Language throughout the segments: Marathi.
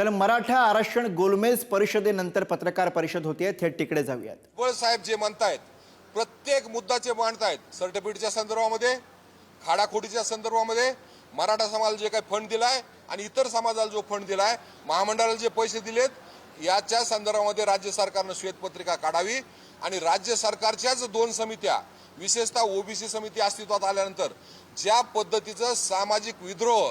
तर मराठा आरक्षण गोलमेज परिषदेनंतर पत्रकार परिषद होते थेट तिकडे जाऊयात. भुजबळ साहेब जे म्हणतायत प्रत्येक मुद्दाचे मांडतायत सर्टिफिकेटच्या संदर्भामध्ये खाडाखोडीच्या संदर्भामध्ये मराठा समाजाला जे काही फंड दिलाय आणि इतर समाजाला जो फंड दिलाय महामंडळाला जे पैसे दिलेत याच्या संदर्भामध्ये राज्य सरकारनं श्वेतपत्रिका काढावी आणि राज्य सरकारच्याच दोन समित्या विशेषतः ओबीसी समिती अस्तित्वात आल्यानंतर ज्या पद्धतीचं सामाजिक विद्रोह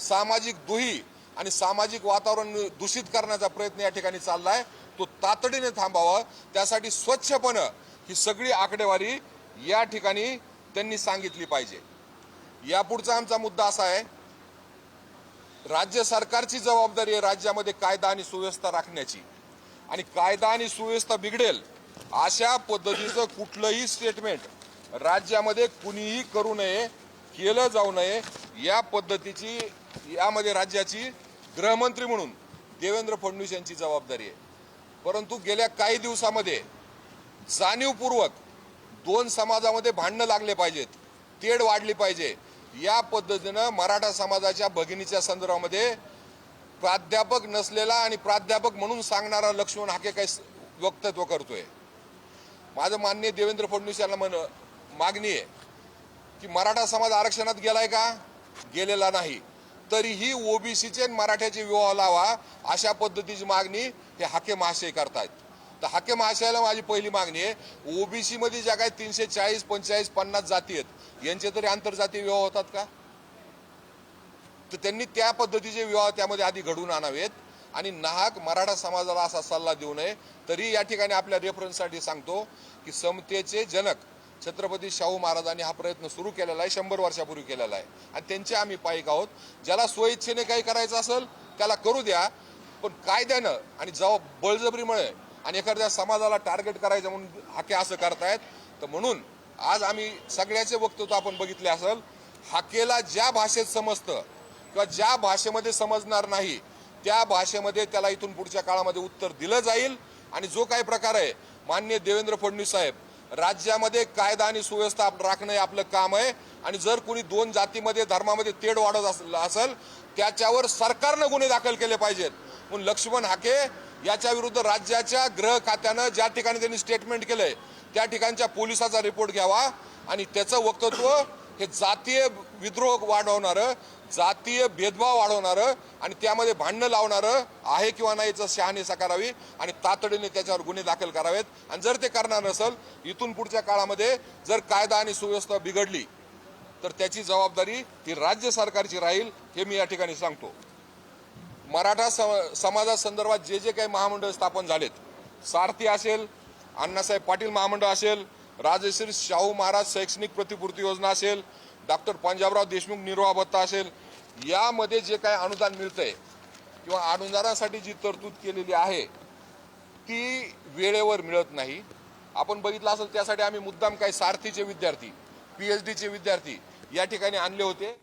सामाजिक दुही आणि सामाजिक वातावरण दूषित करण्याचा प्रयत्न या ठिकाणी चालला आहे तो तातडीने थांबावा. त्यासाठी स्वच्छपणं ही सगळी आकडेवारी या ठिकाणी त्यांनी सांगितली पाहिजे. यापुढचा आमचा मुद्दा असा आहे राज्य सरकारची जबाबदारी आहे राज्यामध्ये कायदा आणि सुव्यवस्था राखण्याची. आणि कायदा आणि सुव्यवस्था बिघडेल अशा पद्धतीचं कुठलंही स्टेटमेंट राज्यामध्ये कुणीही करू नये केलं जाऊ नये या पद्धतीची यामध्ये राज्याची गृहमंत्री म्हणून देवेंद्र फडणवीस यांची जबाबदारी आहे. परंतु गेल्या काही दिवसामध्ये जाणीवपूर्वक दोन समाजामध्ये भांडणं लागले पाहिजेत तेढ वाढली पाहिजे. या पद्धतीनं मराठा समाजाच्या भगिनीच्या संदर्भामध्ये प्राध्यापक नसलेला आणि प्राध्यापक म्हणून सांगणारा लक्ष्मण हाके काही स- वक्तव्य करतोय. माझं मान्य देवेंद्र फडणवीस यांना म्हण मागणी आहे की मराठा समाज आरक्षणात गेलाय का? गेलेला नाही. तरीही ओबीसीचे मराठ्याचे विवाह लावा अशा पद्धतीची मागणी हे हाके महाशय करतायत. तर हाके महाशयाला माझी पहिली मागणी आहे ओबीसीमध्ये ज्या काही तीनशे चाळीस पंचेचाळीस पन्नास जाती आहेत यांचे तरी आंतरजातीय विवाह होतात का? तर त्यांनी त्या पद्धतीचे विवाह त्यामध्ये आधी घडवून आणावेत आणि नाहक मराठा समाजाला असा सल्ला देऊ नये तरी या ठिकाणी आपल्या रेफरन्ससाठी सांगतो की समतेचे जनक छत्रपती शाहू महाराजांनी हा प्रयत्न सुरू केलेला आहे शंभर वर्षापूर्वी केलेला आहे. आणि त्यांचे आम्ही पायिक आहोत. ज्याला स्वइच्छेने काही करायचं असेल त्याला करू द्या. पण कायद्यानं आणि जबाब बळजबरीमुळे आणि एखाद्या समाजाला टार्गेट करायचं म्हणून हाके असं करतायत तर म्हणून आज आम्ही सगळ्याचे वक्तव्य आपण बघितले असेल हाकेला ज्या भाषेत समजतं किंवा ज्या भाषेमध्ये समजणार नाही त्या भाषेमध्ये त्याला इथून पुढच्या काळामध्ये उत्तर दिलं जाईल. आणि जो काही प्रकार आहे मान्य देवेंद्र फडणवीस साहेब राज्यामध्ये कायदा आणि सुव्यवस्था राखणं हे आपलं काम आहे. आणि जर कोणी दोन जातीमध्ये धर्मामध्ये तेढ वाढत असेल- असेल त्याच्यावर सरकारनं गुन्हे दाखल केले पाहिजेत. म्हणून लक्ष्मण हाके याच्या विरुद्ध राज्याच्या गृह खात्यानं ज्या ठिकाणी त्यांनी स्टेटमेंट केलंय त्या ठिकाणच्या पोलिसाचा रिपोर्ट घ्यावा. आणि त्याचं वक्तव्य हे जातीय विद्रोह वाढवणारं जातीय भेदभाव वाढवणारं आणि त्यामध्ये भांडणं लावणारं आहे किंवा नाही याचं शहानिशा करावी आणि तातडीने त्याच्यावर गुन्हे दाखल करावेत. आणि जर ते करणार नसेल इथून पुढच्या काळामध्ये जर कायदा आणि सुव्यवस्था बिघडली तर त्याची जबाबदारी ही राज्य सरकारची राहील हे मी या ठिकाणी सांगतो. मराठा समाजासंदर्भात जे जे काही महामंडळ स्थापन झालेत सारथी असेल अण्णासाहेब पाटील महामंडळ असेल राजश्री शाहू महाराज शैक्षणिक प्रतिपूर्ती योजना असेल डॉक्टर पंजाबराव देशमुख निर्वाह भत्ता असेल यामध्ये जे काही अनुदान मिळतंय किंवा अनुदानासाठी जी तरतूद केलेली आहे ती वेळेवर मिळत नाही. आपण बघितलं असेल त्यासाठी आम्ही मुद्दाम काही सारथीचे विद्यार्थी पी एच डीचे विद्यार्थी या ठिकाणी आणले होते.